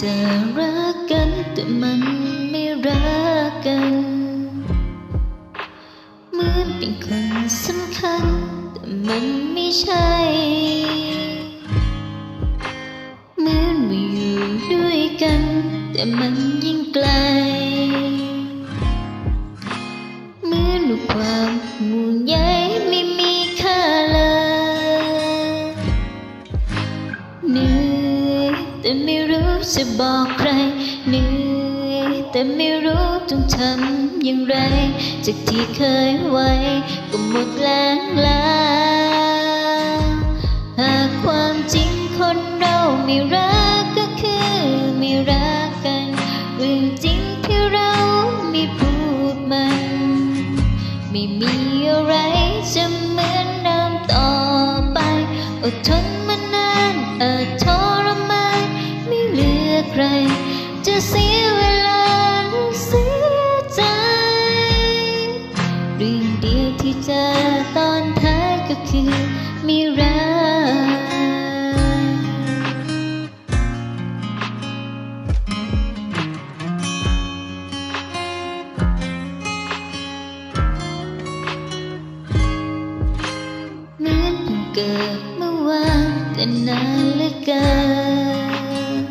จะรักกันแต่มันไม่รักกันเหมือนเป็นคนสำคัญแต่มันไม่ใช่ แต่มันยิ่งไกล เหมือนความห่วงใยไม่มีค่าเลยเหนื่อยแต่ไม่รู้จะบอกใครเหนื่อยแต่ไม่รู้ต้องทำอย่างไร จากที่เคยไว้ก็หมดแรงแล้วหากความจริงคนเราไม่รัก อด นานเหลือเกิน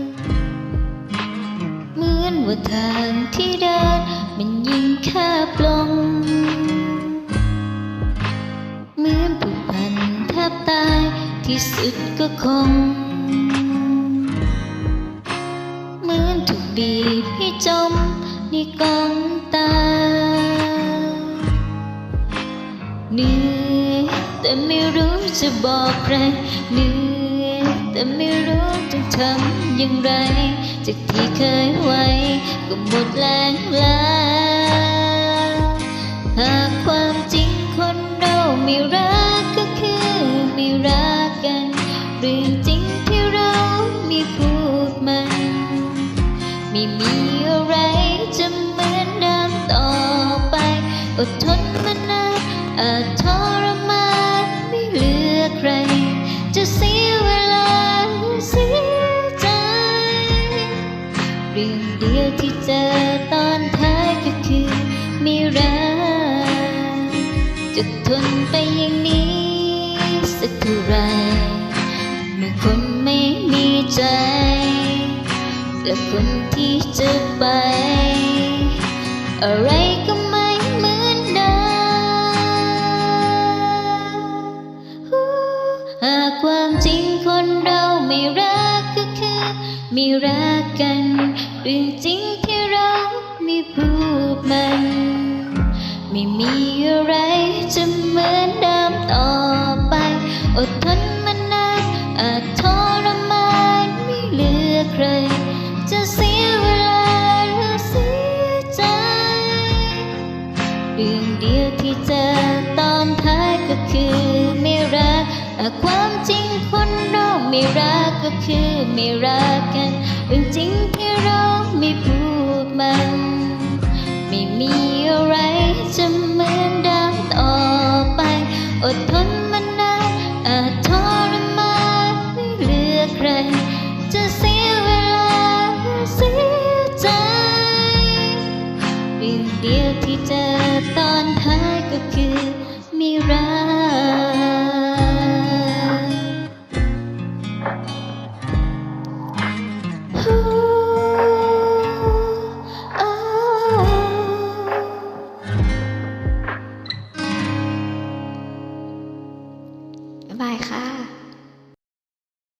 เหมือนว่าทางที่เดินมันยิ่งแคบลง เหมือนผูกพันแทบตายที่สุดก็คง เหมือนถูกบีบให้จมในกองตาเหนื่อยแต่ไม่รู้จะบอกใครเหนื่อย แต่ไม่รู้ต้องทำอย่างไร จากที่เคยไว้ ก็หมดแรงแล้วหากความจริงคนเราไม่รักก็คือไม่รักกันเรื่องจริงที่เราไม่พูดมัน ไม่มีอะไรจะเหมือนเดิมต่อไป อดทนมานานอาจทร จะทนไปอย่างนี้สักเท่าไรเมื่อคนไม่มีใจและคนที่จะไป อะไรก็ไม่เหมือนเดิมหากความจริงคนเราไม่รักก็คือไม่รักกันเรื่องจริงที่เราไม่พูดมัน ไม่มีอะไร มือนเดิมต่อไป อดทนมานานอาจทรมานไม่เหลือใคร จะเสียเวลาหรือเสียใจเรื่องเดียวที่เจอตอนท้ายก็คือไม่รักแต่ความจริงคนเราไม่รักก็คือไม่รักกันเรื่องจริงที่เราไม่พูดมัน ไม่มี อดทน